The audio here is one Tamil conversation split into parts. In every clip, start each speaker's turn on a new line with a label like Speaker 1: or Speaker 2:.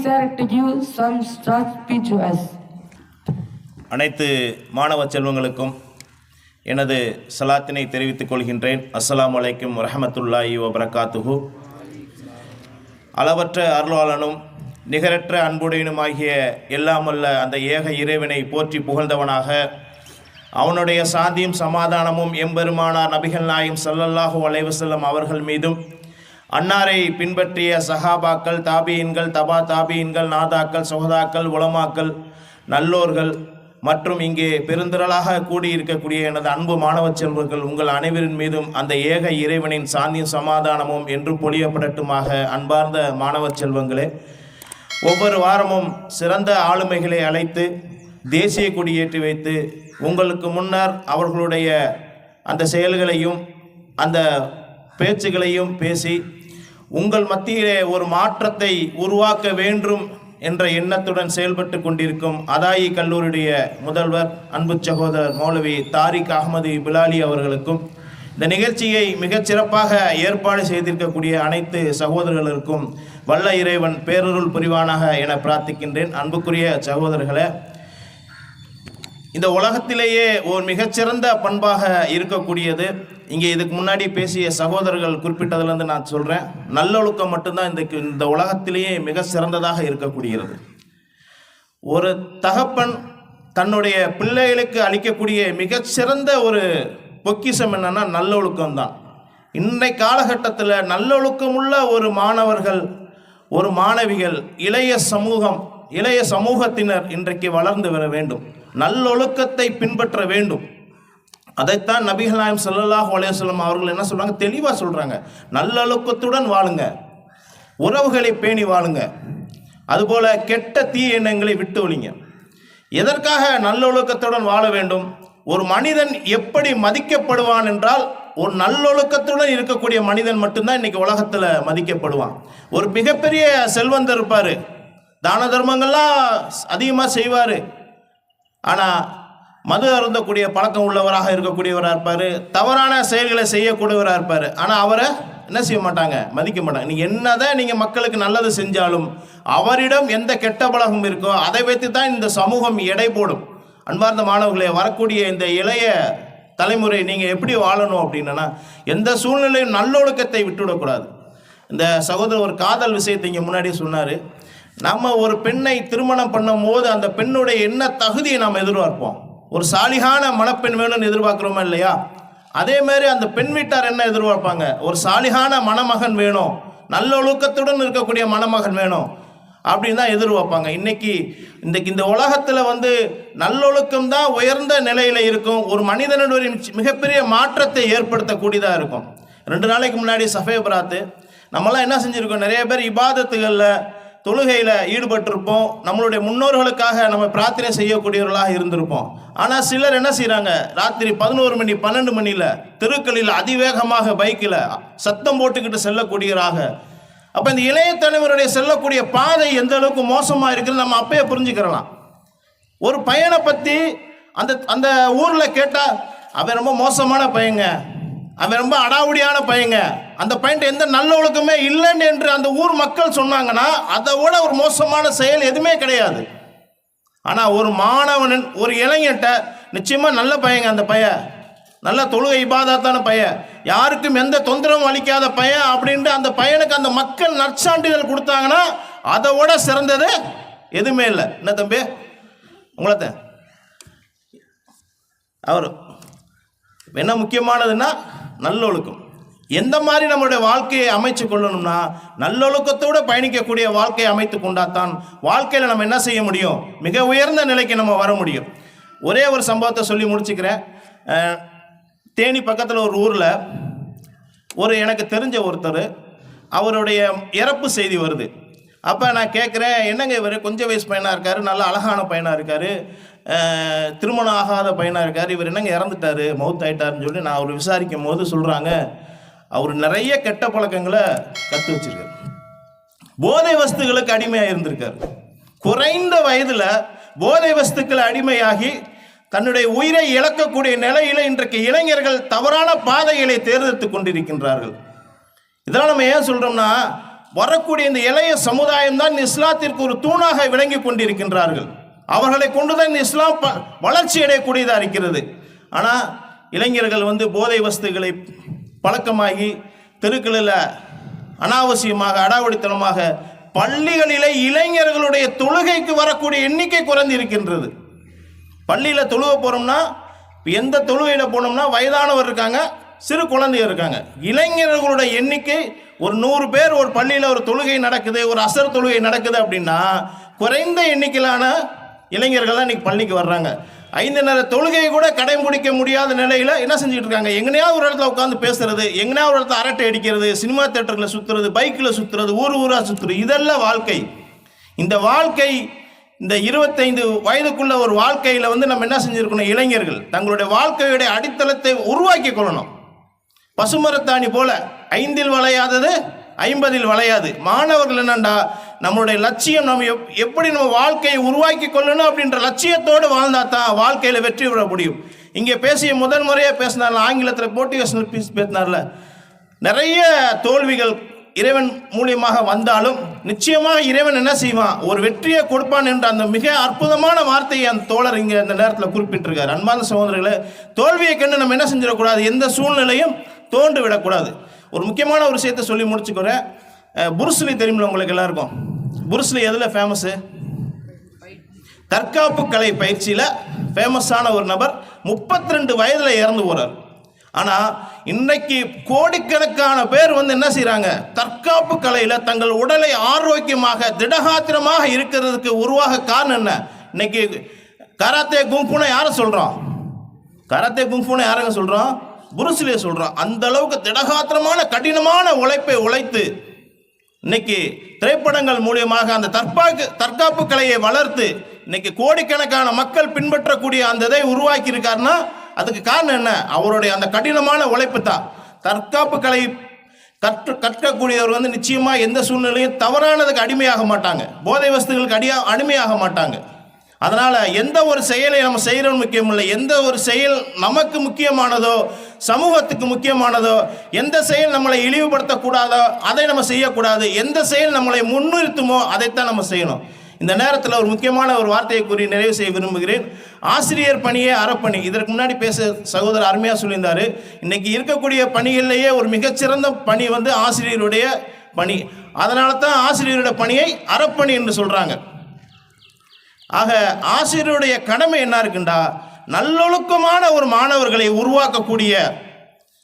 Speaker 1: Abbas sir to give some short speech to us.
Speaker 2: அனைத்து மாணவ செல்வங்களுக்கும் எனது சலாத்தினை தெரிவித்துக் கொள்கின்றேன் அஸ்லாம் வலைக்கும் வரஹமத்துல்லாஹி வபரகாத்துஹு அளவற்ற அருளாளனும் நிகரற்ற அன்புடையனுமாகிய எல்லாமல்ல அந்த ஏக இறைவனை போற்றி புகழ்ந்தவனாக அவனுடைய சாந்தியும் சமாதானமும் எம்பெருமானார் நபிகள் நாயும் சல்லல்லாஹு வளைவு செல்லும் அவர்கள் மீதும் அன்னாரை பின்பற்றிய சஹாபாக்கள் தாபியின்கள் தபா தாபியின்கள் நாதாக்கள் சுகதாக்கள் உலமாக்கள் நல்லோர்கள் மற்றும் இங்கே பெருந்திரளாக கூடியிருக்கக்கூடிய எனது அன்பு மாணவ செல்வர்கள் உங்கள் அனைவரின் மீதும் அந்த ஏக இறைவனின் சாந்தியும் சமாதானமும் என்று பொழியப்படட்டுமாக அன்பார்ந்த மாணவ செல்வங்களே. ஒவ்வொரு வாரமும் சிறந்த ஆளுமைகளை அழைத்து தேசிய கொடியேற்றி வைத்து உங்களுக்கு முன்னர் அவர்களுடைய அந்த செயல்களையும் அந்த பேச்சுகளையும் பேசி உங்கள் மத்தியிலே ஒரு மாற்றத்தை உருவாக்க வேண்டும் என்ற எண்ணத்துடன் செயல்பட்டு கொண்டிருக்கும் அதாயி கல்லூரியுடைய முதல்வர் அன்பு சகோதரர் மௌலவி தாரிக் அகமது பிலாலி அவர்களுக்கும் இந்த நிகழ்ச்சியை மிகச் சிறப்பாக ஏற்பாடு செய்திருக்கக்கூடிய அனைத்து சகோதரர்களுக்கும் வல்ல இறைவன் பேரருள் புரிவானாக என பிரார்த்திக்கின்றேன். அன்புக்குரிய சகோதரர்களே இந்த உலகத்திலேயே ஒரு மிகச்சிறந்த பண்பாக இருக்கக்கூடியது இங்கே இதுக்கு முன்னாடி பேசிய சகோதரர்கள் குறிப்பிட்டதுலேருந்து நான் சொல்கிறேன் நல்லொழுக்கம் மட்டும்தான் இந்த இந்த உலகத்திலேயே மிக சிறந்ததாக இருக்கக்கூடியது. ஒரு தகப்பன் தன்னுடைய பிள்ளைகளுக்கு அளிக்கக்கூடிய மிகச்சிறந்த ஒரு பொக்கிஷம் என்னன்னா நல்லொழுக்கம் தான் இன்றைய காலகட்டத்தில் நல்லொழுக்கமுள்ள ஒரு மாணவர்கள் ஒரு மாணவிகள் இளைய சமூகம் இளைய சமூகத்தினர் இன்றைக்கு வளர்ந்து வர வேண்டும். நல்லொழுக்கத்தை பின்பற்ற வேண்டும். அதைத்தான் நபிகள் நாயம் ஸல்லல்லாஹு அவர்கள் என்ன சொல்றாங்க? தெளிவாக சொல்றாங்க. நல்லொழுக்கத்துடன் வாழுங்க. உறவுகளை பேணி வாழுங்க. அதுபோல கெட்ட தீ எண்ணங்களை விட்டு ஒழிங்க. எதற்காக நல்லொழுக்கத்துடன் வாழ வேண்டும்? ஒரு மனிதன் எப்படி மதிக்கப்படுவான் என்றால் ஒரு நல்லொழுக்கத்துடன் இருக்கக்கூடிய மனிதன் மட்டும்தான் இன்னைக்கு உலகத்தில் மதிக்கப்படுவான். ஒரு மிகப்பெரிய செல்வந்தர் இருப்பார். தான தர்மங்கள்லாம் அதிகமாக செய்வார். ஆனால் மது அருந்தக்கூடிய பழக்கம் உள்ளவராக இருக்கக்கூடியவராக இருப்பார். தவறான செயல்களை செய்யக்கூடியவராக இருப்பார். ஆனால் அவரை என்ன செய்ய மாட்டாங்க? மதிக்க மாட்டாங்க. நீங்கள் என்னதான் நீங்கள் மக்களுக்கு நல்லது செஞ்சாலும் அவரிடம் எந்த கெட்ட பழகம் இருக்கோ அதை வைத்து தான் இந்த சமூகம் எடை போடும். அன்பார்ந்த மாணவர்களே வரக்கூடிய இந்த இளைய தலைமுறை நீங்கள் எப்படி வாழணும் அப்படின்னா எந்த சூழ்நிலையும் நல்லொழுக்கத்தை விட்டுவிடக்கூடாது. இந்த சகோதரர் ஒரு காதல் விஷயத்தை இங்கே முன்னாடி சொன்னார். நம்ம ஒரு பெண்ணை திருமணம் பண்ணும்போது அந்த பெண்ணுடைய என்ன தகுதியை நாம் எதிர்பார்ப்போம்? ஒரு சாலிகான மணப்பெண் வேணும்னு எதிர்பார்க்குறோமா இல்லையா? அதே மாதிரி அந்த பெண் வீட்டார் என்ன எதிர்பார்ப்பாங்க? ஒரு சாலிகான மணமகன் வேணும். நல்ல ஒழுக்கத்துடன் இருக்கக்கூடிய மணமகன் வேணும். அப்படின்னு தான் எதிர்பார்ப்பாங்க. இன்னைக்கு இன்றைக்கு இந்த உலகத்தில் வந்து நல்லொழுக்கம் தான் உயர்ந்த நிலையில் இருக்கும். ஒரு மனிதனுடைய மிகப்பெரிய மாற்றத்தை ஏற்படுத்தக்கூடியதாக இருக்கும். ரெண்டு நாளைக்கு முன்னாடி சஃபே பிராத்து நம்மலாம் என்ன செஞ்சுருக்கோம்? நிறைய பேர் இபாதத்துகளில் தொழுகையில் ஈடுபட்டிருப்போம். நம்மளுடைய முன்னோர்களுக்காக நம்ம பிரார்த்தனை செய்யக்கூடியவர்களாக இருந்திருப்போம். ஆனால் சிலர் என்ன செய்கிறாங்க ராத்திரி பதினோரு மணி பன்னெண்டு மணியில் தெருக்களில் அதிவேகமாக பைக்கில் சத்தம் போட்டுக்கிட்டு செல்லக்கூடியவராக. அப்போ இந்த இளைய தலைவருடைய செல்லக்கூடிய பாதை எந்த அளவுக்கு மோசமாக இருக்குன்னு நம்ம அப்பயே புரிஞ்சுக்கிறலாம். ஒரு பையனை பற்றி அந்த அந்த ஊரில் கேட்டால் அவன் ரொம்ப மோசமான பையங்க. அவன் ரொம்ப அடாவுடியான பையங்க. அந்த பையன்ட்டு எந்த நல்ல ஒழுக்கமே இல்லைன்னு என்று அந்த ஊர் மக்கள் சொன்னாங்கன்னா அதை விட ஒரு மோசமான செயல் எதுவுமே கிடையாது. ஆனால் ஒரு மாணவன் ஒரு இளைஞன்ட்ட நிச்சயமாக நல்ல பையங்க அந்த பையன் நல்ல தொழுகை இபாதாத்தான பையன் யாருக்கும் எந்த தொந்தரவும் அளிக்காத பையன் அப்படின்ட்டு அந்த பையனுக்கு அந்த மக்கள் நற்சான்றிதழ் கொடுத்தாங்கன்னா அதை விட சிறந்தது எதுவுமே இல்லை. என்ன தம்பி? உங்களத்த அவர் என்ன முக்கியமானதுன்னா நல்லொழுக்கம் எந்த மாதிரி நம்மளுடைய வாழ்க்கையை அமைச்சு கொள்ளணும்னா நல்லொழுக்கத்தோடு பயணிக்கக்கூடிய வாழ்க்கையை அமைத்து கொண்டாதான் வாழ்க்கையில் நம்ம என்ன செய்ய முடியும்? மிக உயர்ந்த நிலைக்கு நம்ம வர முடியும். ஒரே ஒரு சம்பவத்தை சொல்லி முடிச்சுக்கிறேன். தேனி பக்கத்தில் ஒரு ஊரில் ஒரு எனக்கு தெரிஞ்ச ஒருத்தர் அவருடைய இறப்பு செய்தி வருது. அப்போ நான் கேட்குறேன் என்னங்க இவர்? கொஞ்சம் வயசு பையனாக இருக்கார் நல்ல அழகான பையனாக இருக்கார். திருமணம் ஆகாத பையனாக இருக்கார். இவர் என்னங்க இறந்துட்டாரு? மவுத் ஆயிட்டாருன்னு சொல்லி நான் அவர் விசாரிக்கும் போது சொல்கிறாங்க அவர் நிறைய கெட்ட பழக்கங்களை கற்று வச்சிருக்காரு. போதை வஸ்துகளுக்கு அடிமையாக இருந்திருக்காரு. குறைந்த வயதில் போதை வஸ்துக்கள் அடிமையாகி தன்னுடைய உயிரை இழக்கக்கூடிய நிலையில் இன்றைக்கு இளைஞர்கள் தவறான பாதைகளை தேர்ந்தெடுத்து கொண்டிருக்கின்றார்கள். இதெல்லாம் நம்ம ஏன் சொல்கிறோம்னா வரக்கூடிய இந்த இளைய சமுதாயம் தான் இஸ்லாத்திற்கு ஒரு தூணாக விளங்கி கொண்டிருக்கின்றார்கள். அவர்களை கொண்டுதான் இந்த இஸ்லாம் ப- வளர்ச்சி அடையக்கூடியதாக இருக்கிறது. ஆனால் இளைஞர்கள் வந்து போதை வஸ்துகளை பழக்கமாகி தெருக்களில் அனாவசியமாக அடாவடித்தனமாக பள்ளிகளிலே இளைஞர்களுடைய தொழுகைக்கு வரக்கூடிய எண்ணிக்கை குறைந்து இருக்கின்றது. பள்ளியில் தொழுக போகிறோம்னா எந்த தொழுகையில் போனோம்னா வயதானவர் இருக்காங்க சிறு குழந்தைங்க இருக்காங்க. இளைஞர்களுடைய எண்ணிக்கை ஒரு நூறு பேர் ஒரு பள்ளியில் ஒரு தொழுகை நடக்குது ஒரு அசர் தொழுகை நடக்குது அப்படின்னா குறைந்த எண்ணிக்கையிலான இளைஞர்கள் தான் இன்றைக்கி பள்ளிக்கு வர்றாங்க. ஐந்து நேர தொழுகையை கூட கடைபிடிக்க முடியாத நிலையில் என்ன செஞ்சுட்டு இருக்காங்க? எங்கனையாவது ஒரு இடத்துல உட்காந்து பேசுறது எங்கனையாவது ஒரு இடத்துல அரட்டை அடிக்கிறது சினிமா தேட்டரில் சுற்றுறது பைக்கில் சுற்றுறது ஊர் ஊராக சுற்றுறது இதெல்லாம் வாழ்க்கை. இந்த வாழ்க்கை இந்த இருபத்தைந்து வயதுக்குள்ள ஒரு வாழ்க்கையில் வந்து நம்ம என்ன செஞ்சுருக்கணும்? இளைஞர்கள். தங்களுடைய வாழ்க்கையுடைய அடித்தளத்தை உருவாக்கி கொள்ளணும். பசுமரத்தாணி போல ஐந்தில் வளையாதது ஐம்பதில் வளையாது. மாணவர்கள் என்னண்டா? நம்மளுடைய லட்சியம் நம்ம எப்- எப்படி நம்ம வாழ்க்கையை உருவாக்கி கொள்ளணும் அப்படின்ற லட்சியத்தோடு வாழ்ந்தா தான் வாழ்க்கையில் வெற்றி பெற முடியும். இங்கே பேசிய முதல் முறையாக பேசினார்ல ஆங்கிலத்தில் மோட்டிவேஷனல் பீஸ் பேசினார்ல நிறைய தோல்விகள் இறைவன் மூலியமாக வந்தாலும் நிச்சயமாக இறைவன் என்ன செய்வான்? ஒரு வெற்றியை கொடுப்பான் என்ற அந்த மிக அற்புதமான வார்த்தையை அந்த தோழர் இங்கே அந்த நேரத்தில் குறிப்பிட்டிருக்கார். அன்பான சகோதரர்களே தோல்வியை கண்டு நம்ம என்ன செஞ்சிடக்கூடாது? எந்த சூழ்நிலையும் தோன்று விடக்கூடாது ஒரு முக்கியமான ஒரு விஷயத்தை சொல்லி முடிச்சுக்கிறேன். அஹ், புருஸ்லி தெரியுமில்ல உங்களுக்கு எல்லாருக்கும்? புருஸ்லி எதில் ஃபேமஸு தற்காப்பு கலை பயிற்சியில் ஃபேமஸான ஒரு நபர் 32 ரெண்டு வயதில் இறந்து போகிறார் ஆனால் இன்னைக்கு கோடிக்கணக்கான பேர் வந்து என்ன செய்கிறாங்க தற்காப்பு கலையில் தங்கள் உடலை ஆரோக்கியமாக திடகாத்திரமாக இருக்கிறதுக்கு உருவாக காரணம் என்ன? இன்னைக்கு கராத்தே கும்புனை யாரை சொல்கிறோம் கராத்தே குங்ஃபுன்னு யாருங்க சொல்கிறோம் புருசிலே சொல்கிறோம் அந்த அளவுக்கு திடகாத்திரமான கடினமான உழைப்பை உழைத்து இன்னைக்கு திரைப்படங்கள் மூலியமாக அந்த தற்பாக்கு தற்காப்பு கலையை வளர்த்து இன்னைக்கு கோடிக்கணக்கான மக்கள் பின்பற்றக்கூடிய அந்த இதை உருவாக்கி இருக்காருன்னா அதுக்கு காரணம் என்ன? அவருடைய அந்த கடினமான உழைப்பு தான் தற்காப்பு கலை கற்று கற்கக்கூடியவர் வந்து நிச்சயமாக எந்த சூழ்நிலையும் தவறானதுக்கு அடிமையாக மாட்டாங்க. போதை வஸ்துகளுக்கு அடியா அடிமையாக மாட்டாங்க. அதனால் எந்த ஒரு செயலை நம்ம செய்கிறோம் முக்கியம் இல்லை. எந்த ஒரு செயல் நமக்கு முக்கியமானதோ சமூகத்துக்கு முக்கியமானதோ எந்த செயல் நம்மளை இழிவுபடுத்தக்கூடாதோ அதை நம்ம செய்யக்கூடாது. எந்த செயல் நம்மளை முன்னிறுத்துமோ அதைத்தான் நம்ம செய்யணும். இந்த நேரத்தில் ஒரு முக்கியமான ஒரு வார்த்தையை கூறி நிறைவு செய்ய விரும்புகிறேன். ஆசிரியர் பணியே அறப்பணி. இதற்கு முன்னாடி பேச சகோதரர் அருமையாக சொல்லியிருந்தார். இன்றைக்கி இருக்கக்கூடிய பணிகளிலேயே ஒரு மிகச்சிறந்த பணி வந்து ஆசிரியருடைய பணி. அதனால தான் ஆசிரியருடைய பணியை அறப்பணி என்று சொல்கிறாங்க ஆக ஆசிரியருடைய கடமை என்ன இருக்குண்டா? நல்லொழுக்கமான ஒரு மாணவர்களை உருவாக்கக்கூடிய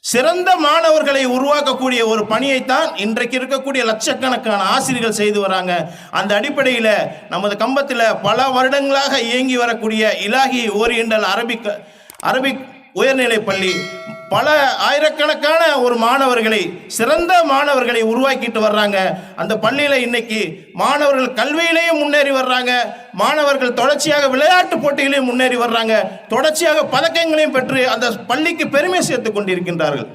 Speaker 2: சிறந்த மாணவர்களை உருவாக்கக்கூடிய ஒரு பணியைத்தான் இன்றைக்கு இருக்கக்கூடிய லட்சக்கணக்கான ஆசிரியர்கள் செய்து வராங்க. அந்த அடிப்படையில் நமது கம்பத்தில் பல வருடங்களாக இயங்கி வரக்கூடிய இலாகி ஓரியண்டல் அரபிக் அரபிக் உயர்நிலை பள்ளி பல ஆயிரக்கணக்கான ஒரு மாணவர்களை சிறந்த மாணவர்களை உருவாக்கிட்டு வர்றாங்க. அந்த பள்ளியில் இன்னைக்கு மாணவர்கள் கல்வியிலேயும் முன்னேறி வர்றாங்க. மாணவர்கள் தொடர்ச்சியாக விளையாட்டு போட்டிகளையும் முன்னேறி வர்றாங்க. தொடர்ச்சியாக பதக்கங்களையும் பெற்று அந்த பள்ளிக்கு பெருமை சேர்த்து கொண்டிருக்கின்றார்கள்.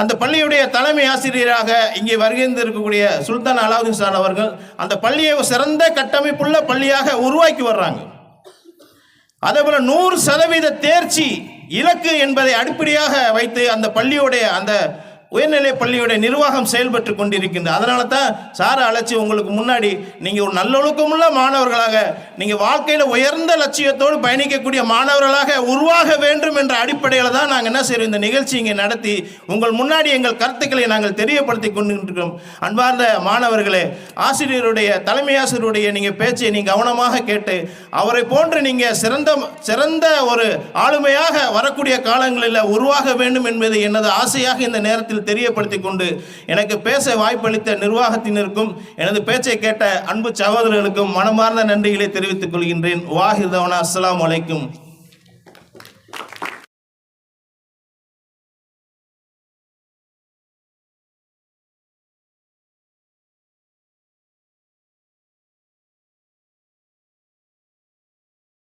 Speaker 2: அந்த பள்ளியுடைய தலைமை ஆசிரியராக இங்கே வருகின்ற இருக்கக்கூடிய சுல்தான் அலாவுதீன் சான் அவர்கள் அந்த பள்ளியை சிறந்த கட்டமைப்புள்ள பள்ளியாக உருவாக்கி வர்றாங்க. அதேபோல நூறு சதவீத தேர்ச்சி இலக்கு என்பதை அடிப்படையாக வைத்து அந்த பள்ளியுடைய அந்த உயர்நிலை பள்ளியுடைய நிர்வாகம் செயல்பட்டு கொண்டிருக்கின்றது. அதனால தான் சாரை அழைச்சி உங்களுக்கு முன்னாடி நீங்கள் ஒரு நல்லொழுக்கமுள்ள மாணவர்களாக நீங்கள் வாழ்க்கையில் உயர்ந்த லட்சியத்தோடு பயணிக்கக்கூடிய மாணவர்களாக உருவாக வேண்டும் என்ற அடிப்படையில் தான் நாங்கள் என்ன செய்கிறோம் இந்த நிகழ்ச்சி இங்கே நடத்தி உங்கள் முன்னாடி எங்கள் கருத்துக்களை நாங்கள் தெரியப்படுத்தி கொண்டிருக்கிறோம். அன்பார்ந்த மாணவர்களே ஆசிரியருடைய தலைமை ஆசிரியருடைய நீங்கள் பேச்சை நீங்கள் கவனமாக கேட்டு அவரை போன்று நீங்கள் சிறந்த சிறந்த ஒரு ஆளுமையாக வரக்கூடிய காலங்களில் உருவாக வேண்டும் என்பது எனது ஆசையாக இந்த நேரத்தில் தெரியப்படுத்தி கொண்டு எனக்கு பேச வாய்ப்பளித்த நிர்வாகத்தினருக்கும் எனது பேச்சை கேட்ட அன்பு சகோதரர்களுக்கும் மனமார்ந்த நன்றிகளை தெரிவித்துக் கொள்கின்றேன். வாஹிதவனா அஸ்லாம் வலைக்கும்